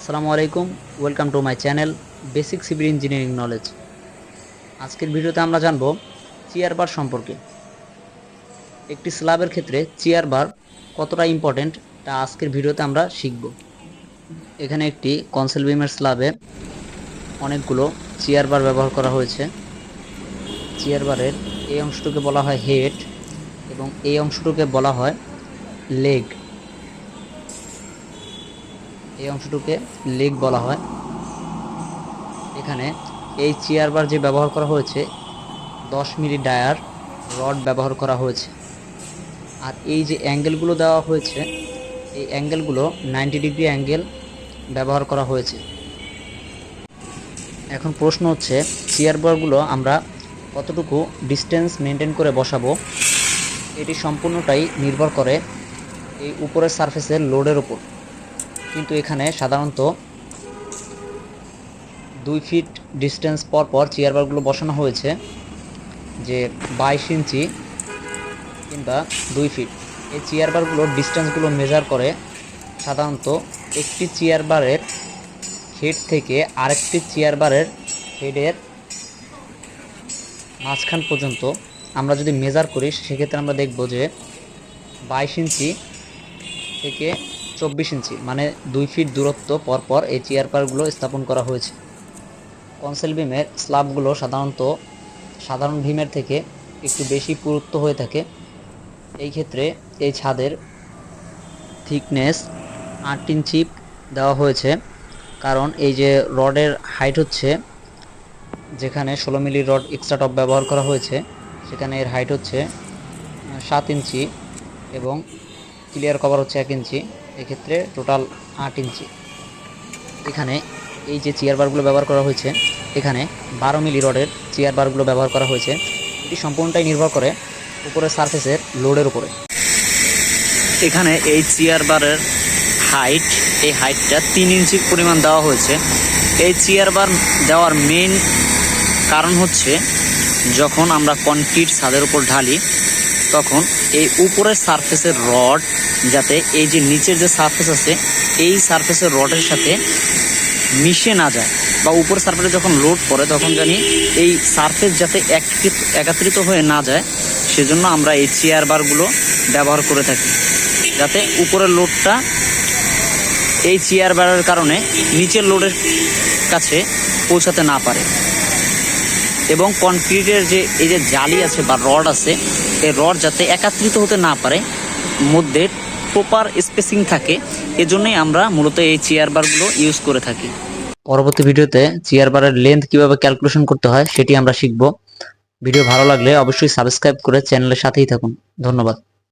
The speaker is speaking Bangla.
আসসালামু আলাইকুম welcome to my channel basic civil engineering knowledge আজকের ভিডিওতে আমরা জানব চেয়ার বার সম্পর্কে। একটি স্ল্যাবের ক্ষেত্রে চেয়ার বার কতটা ইম্পর্ট্যান্ট তা আজকের ভিডিওতে আমরা শিখব। এখানে একটি কনসেল বিমের স্ল্যাবে অনেকগুলো চেয়ার বার ব্যবহার করা হয়েছে। চেয়ার বারের এই অংশটুকে বলা হয় হেড এবং এই অংশটুকে বলা হয় লেগ এই অংশটুকে লেগ বলা হয়। এখানে এই চেয়ার বার যে ব্যবহার করা হয়েছে, দশ মিলি ডায়ার রড ব্যবহার করা হয়েছে। আর এই যে অ্যাঙ্গেলগুলো দেওয়া হয়েছে, এই অ্যাঙ্গেলগুলো নাইনটি ডিগ্রি অ্যাঙ্গেল ব্যবহার করা হয়েছে। এখন প্রশ্ন হচ্ছে চেয়ার বারগুলো আমরা কতটুকু ডিস্টেন্স মেনটেন করে বসাবো? এটি সম্পূর্ণটাই নির্ভর করে এই উপরের সারফেসের লোডের উপর। কিন্তু এখানে সাধারণত দুই ফিট ডিস্টেন্স পর পর চেয়ার বারগুলো বসানো হয়েছে যে বাইশ ইঞ্চি কিংবা দুই ফিট এই চেয়ার বারগুলোর ডিস্টেন্সগুলো মেজার করে সাধারণত একটি চেয়ার বারের হেড থেকে আরেকটি চেয়ার বারের হেডের মাঝখান পর্যন্ত আমরা যদি মেজার করি, সেক্ষেত্রে আমরা দেখব যে বাইশ ইঞ্চি থেকে চব্বিশ ইঞ্চি মানে দুই ফিট দূরত্ব পরপর এই চেয়ার পারগুলো স্থাপন করা হয়েছে। কনসেল বিমের স্ল্যাবগুলো সাধারণত সাধারণ ভীমের থেকে একটু বেশি পুরুত্ব হয়ে থাকে। এই ক্ষেত্রে এই ছাদের থিকনেস আট ইঞ্চি দেওয়া হয়েছে। কারণ এই যে রডের হাইট হচ্ছে, যেখানে ষোলো মিলি রড এক্সট্রা টপ ব্যবহার করা হয়েছে, সেখানে এর হাইট হচ্ছে সাত ইঞ্চি এবং ক্লিয়ার কভার হচ্ছে এক ইঞ্চি। এক্ষেত্রে টোটাল আট ইঞ্চি। এখানে এই যে চেয়ার বারগুলো ব্যবহার করা হয়েছে, এখানে বারো মিলি রডের চেয়ার বারগুলো ব্যবহার করা হয়েছে। এটি সম্পূর্ণটাই নির্ভর করে উপরের সারফেসের লোডের উপরে। এখানে এই চেয়ার বারের হাইট এই হাইটটা তিন ইঞ্চি পরিমাণ দেওয়া হয়েছে। এই চেয়ার বার দেওয়ার মেইন কারণ হচ্ছে যখন আমরা কনক্রিট ছাদের উপর ঢালি, তখন এই উপরের সারফেসের রড যাতে এই যে নিচের যে সারফেস আছে, এই সারফেসের রডের সাথে মিশে না যায় বা উপর সারফেসে যখন লোড পড়ে, তখন জানি এই সারফেস যাতে একত্রিত- একাত্রিত হয়ে না যায়, সেজন্য আমরা এই চেয়ার বারগুলো ব্যবহার করে থাকি। যাতে উপরের লোডটা এই চেয়ার বারের কারণে নিচের লোডের কাছে পৌঁছাতে না পারে। এবং কনক্রিটের যে, এই যে জালি আছে বা রড আছে, এই রড যাতে একাত্রিত হতে না পারে, মধ্যে প্রপার স্পেসিং থাকে, এজন্যই আমরা মূলত এই চেয়ার বারগুলো ইউজ করে থাকি। পরবর্তী ভিডিওতে চেয়ার বারের লেন্থ কীভাবে ক্যালকুলেশন করতে হয়, সেটি আমরা শিখব। ভিডিও ভালো লাগলে অবশ্যই সাবস্ক্রাইব করে চ্যানেলের সাথেই থাকুন। ধন্যবাদ।